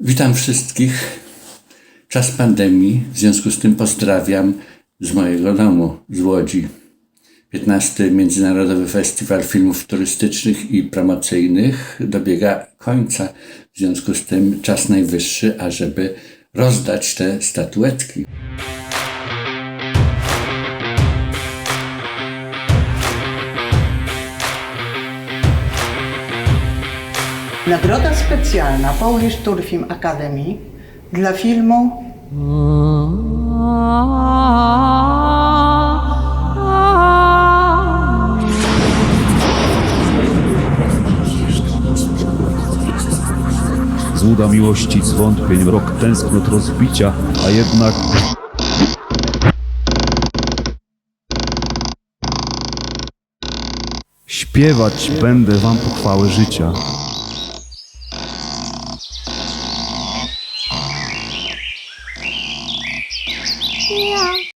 Witam wszystkich. Czas pandemii, w związku z tym pozdrawiam z mojego domu, z Łodzi. 15. Międzynarodowy Festiwal Filmów Turystycznych i Promocyjnych dobiega końca. W związku z tym czas najwyższy, ażeby rozdać te statuetki. Nagroda specjalna Polish Tour Film Academy dla filmu Złuda miłości, zwątpień, rok tęsknot, rozbicia, a jednak... Śpiewać będę wam pochwałę życia. Iya.